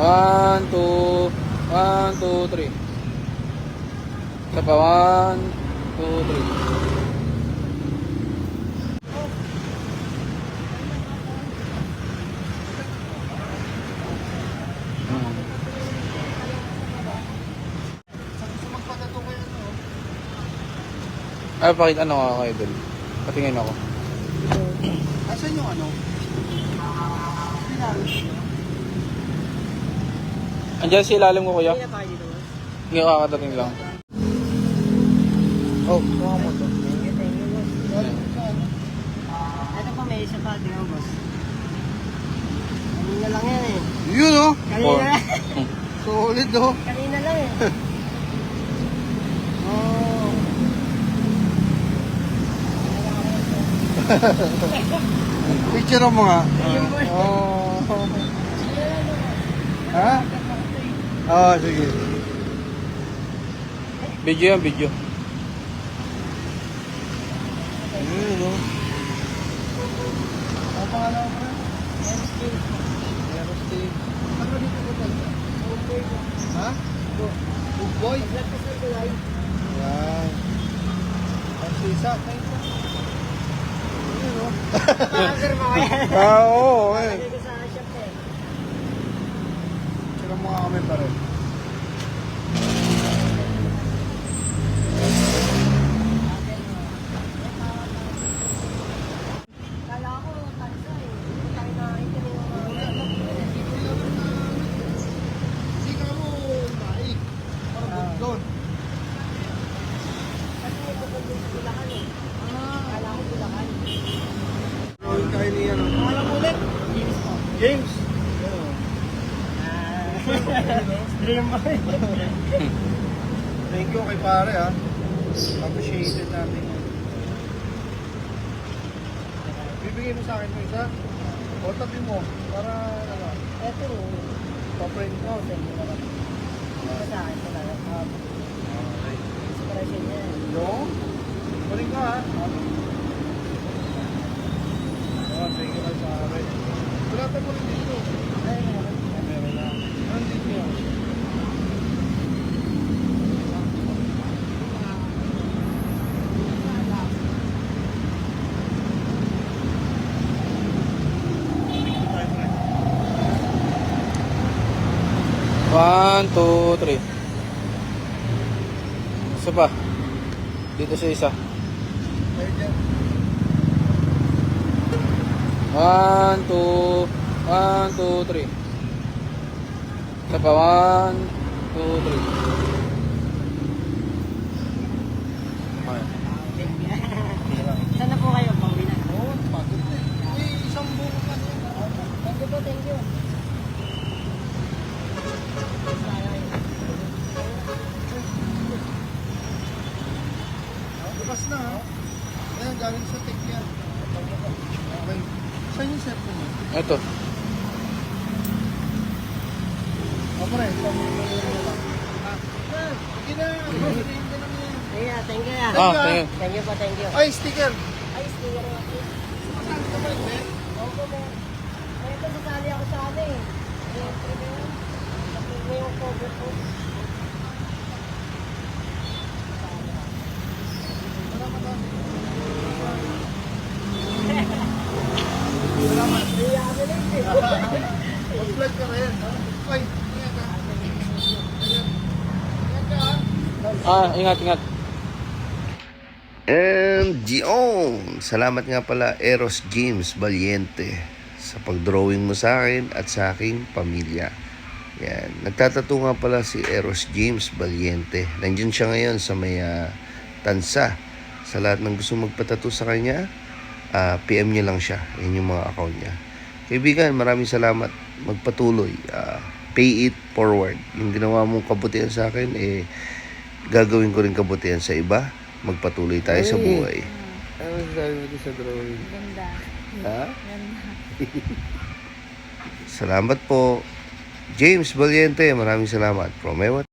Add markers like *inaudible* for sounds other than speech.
One, two, one, two, three. Isa pa, one, two, three. Hmm. Ay, pakit ano nga kayo dun? Patingin ako. Asan yung ano? Andiyan si ilalim ko kuya. Kaya tayo dito. Hindi kakadating lang. Oh, kuha mo to. Thank you, thank you, boss. Ito pa may isa pa, tingnan boss. Kanina lang yan eh. Yun oh. Kanina, *laughs* Solid oh. kanina lang eh. *laughs* Oh. Picture mo nga. Oh. *laughs* Ha? Oh, sige. Video yan, video. Yun oh. Ang pangalan mo na? Aerostate. Ano dito ko tayo? Ha? Good boy? Yan. Ang sisa. Yun oh. Nakakasir mo kaya. *laughs* Ah, oo. eh. Lagay ko sa shop eh. Nga kami pa rin. Eh. Mga Bulacan eh. Ulit? James. Ah. Dream mo eh. Thank you kay pare ha. Appreciated natin. Bibigay mo sa akin mo isa. O tabi mo. Para ano. Ito, Pa-print mo. oh, you naman. Ito sa akin talaga. Inspiration niya. No? Kunin ko ha. Oh, thank you kay pare. Bulatan mo rin 1, 2, 3. Isa pa. Dito sa isa. 1, 2, 1, 2, 3. Isa pa. 1, 2, 3. Na ha. Ayan, galing sa tech yan. Okay. Saan yung cellphone mo? Ito. Pamulong mo lang. Ah, sige na. *laughs* Yan. Yeah, thank you. ah. Ah, tingin. Thank you po, thank you. Ay, sticker. Ay, sticker po. Saan ka ba yun? Opo, mo. Ay, ito, sasali ako sa ano eh. Na mo yung cover ko. Salamat. Kaya ako lang eh. Mag-vlog ka rin. Ay, ingat ka. Ingat. Ingat ka ha. Ah, ingat, ingat. And yun, salamat nga pala Eros James Valiente sa pag-drawing mo sa akin at sa aking pamilya. Yan. Nagtatato nga pala si Eros James Valiente. Nandiyan siya ngayon sa may ah, Tansa. Sa lahat ng gusto magpatato sa kanya, ah, PM niya lang siya. Yan yung mga account niya. Kaibigan, maraming salamat. Magpatuloy. Ah, pay it forward. Yung ginawa mong kabutihan sa akin, eh, gagawin ko rin kabutihan sa iba. Magpatuloy tayo sa buhay. Ano sabi mo sa drawing? Ganda. Ha? Ganda. *laughs* Salamat po. James Valiente, maraming salamat. From Ewan.